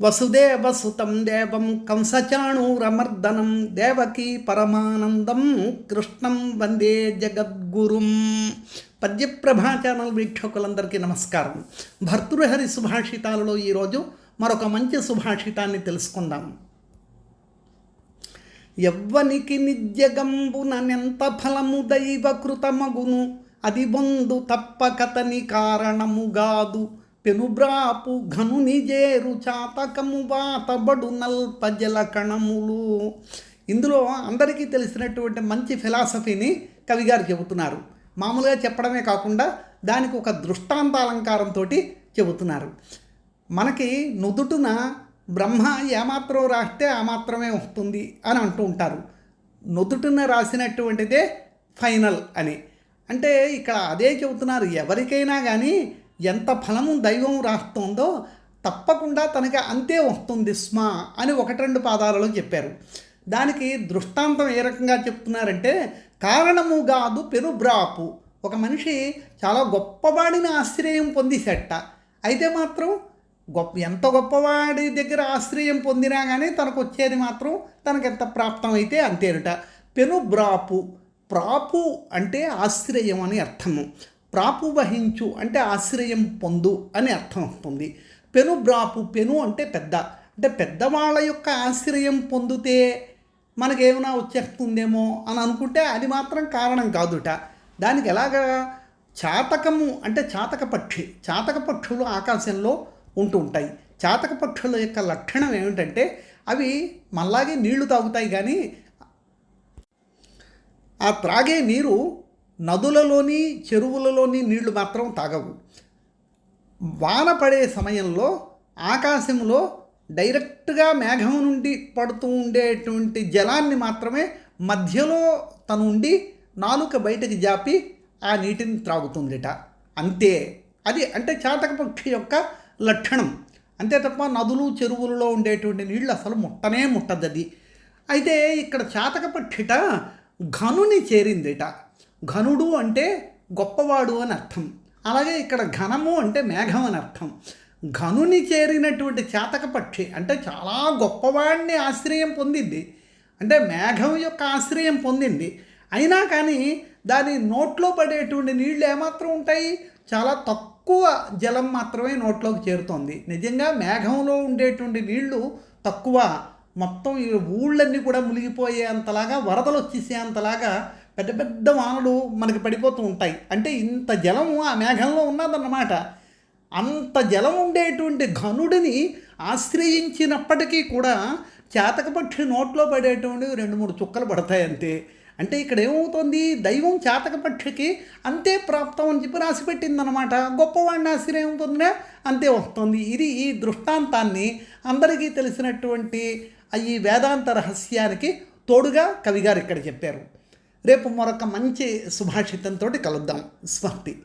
వసుదేవసుతం దేవం కంసచాణూరమర్దనం దేవకీ పరమానందం కృష్ణం వందే జగద్గురుం పద్యప్రభా ఛానల్ వీక్షకులందరికీ నమస్కారం. భర్తృహరి సుభాషితాలలో ఈరోజు మరొక మంచి సుభాషితాన్ని తెలుసుకుందాం. ఎవ్వనికి నిత్యగంబుననెంత ఫలము దైవకృతమగును అది బొందు తప్పకతని కారణముగాదు పెనుబ్రాపు ఘనుని జేరు చాతకము బాతబడు నల్పజల కణములు. ఇందులో అందరికీ తెలిసినటువంటి మంచి ఫిలాసఫీని కవిగారు చెబుతున్నారు. మామూలుగా చెప్పడమే కాకుండా దానికి ఒక దృష్టాంతాలంకారంతో చెబుతున్నారు. మనకి నుదుటున బ్రహ్మ ఏమాత్రం రాస్తే ఆ మాత్రమే వస్తుంది అని అంటూ ఉంటారు. నుదుటున రాసినటువంటిదే ఫైనల్ అని. అంటే ఇక్కడ అదే చెబుతున్నారు. ఎవరికైనా కానీ ఎంత ఫలము దైవం రాస్తుందో తప్పకుండా తనకి అంతే వస్తుంది స్మ అని ఒకటి రెండు పాదాలలో చెప్పారు. దానికి దృష్టాంతం ఏ రకంగా చెప్తున్నారంటే కారణము కాదు పెనుబ్రాపు. ఒక మనిషి చాలా గొప్పవాడిని ఆశ్రయం పొందిసెట్ట అయితే మాత్రం గొప్ప ఎంత గొప్పవాడి దగ్గర ఆశ్రయం పొందినా కానీ తనకు వచ్చేది మాత్రం తనకు ఎంత ప్రాప్తం అయితే అంతేనట. పెనుబ్రాపు ప్రాపు అంటే ఆశ్రయం అని అర్థము. ప్రాపు వహించు అంటే ఆశ్రయం పొందు అని అర్థం వస్తుంది పెను బ్రాపు పెను అంటే పెద్ద. అంటే పెద్దవాళ్ళ యొక్క ఆశ్రయం పొందితే మనకేమైనా వచ్చేస్తుందేమో అని అనుకుంటే అది మాత్రం కారణం కాదుట. దానికి ఎలాగా? చాతకము అంటే చాతక పక్షి. చాతక పక్షులు ఆకాశంలో ఉంటూ ఉంటాయి. చాతక పక్షుల యొక్క లక్షణం ఏమిటంటే అవి మళ్ళాగే నీళ్ళు తాగుతాయి కానీ ఆ త్రాగే నీరు నదులలోని చెరువులలోని నీళ్ళు మాత్రం తాగవు. వాన పడే సమయంలో ఆకాశంలో డైరెక్ట్గా మేఘం నుండి పడుతూ ఉండేటువంటి జలాన్ని మాత్రమే మధ్యలో తను ఉండి నాలుక బయటకు జాపి ఆ నీటిని త్రాగుతుందిట. అంతే. అది అంటే చాతక పక్షి యొక్క లక్షణం. అంతే తప్ప నదులు చెరువులలో ఉండేటువంటి నీళ్ళు అసలు ముట్టనే ముట్టదది. అయితే ఇక్కడ చాతక పక్షిట ఘనుని చేరిందిట. ఘనుడు అంటే గొప్పవాడు అని అర్థం. అలాగే ఇక్కడ ఘనము అంటే మేఘం అని అర్థం. ఘనుని చేరినటువంటి చాతక పక్షి అంటే చాలా గొప్పవాడిని ఆశ్రయం పొందింది. అంటే మేఘం యొక్క ఆశ్రయం పొందింది. అయినా కానీ దాని నోట్లో పడేటువంటి నీళ్ళు ఏమాత్రం ఉంటాయి? చాలా తక్కువ జలం మాత్రమే నోట్లోకి చేరుతోంది. నిజంగా మేఘంలో ఉండేటువంటి నీళ్ళు తక్కువ. మొత్తం ఈ ఊళ్ళన్నీ కూడా మునిగిపోయేంతలాగా వరదలు వచ్చేసేంతలాగా పెద్ద పెద్ద వానలు మనకి పడిపోతూ ఉంటాయి. అంటే ఇంత జలము ఆ మేఘంలో ఉన్నదన్నమాట. అంత జలం ఉండేటువంటి ఘనుడిని ఆశ్రయించినప్పటికీ కూడా చేతకపక్షి నోట్లో పడేటువంటి రెండు మూడు చుక్కలు పడతాయి అంతే అంటే ఇక్కడ ఏమవుతుంది? దైవం చేతకపక్షికి అంతే ప్రాప్తం అని చెప్పి రాసిపెట్టిందనమాట గొప్పవాడిని ఆశ్రయం పొందినా అంతే వస్తుంది. ఇది ఈ దృష్టాంతాన్ని అందరికీ తెలిసినటువంటి ఈ వేదాంత రహస్యానికి తోడుగా కవిగారు ఇక్కడ చెప్పారు. రేపు మరొక మంచి సుభాషితంతో కలుద్దాం స్వస్తి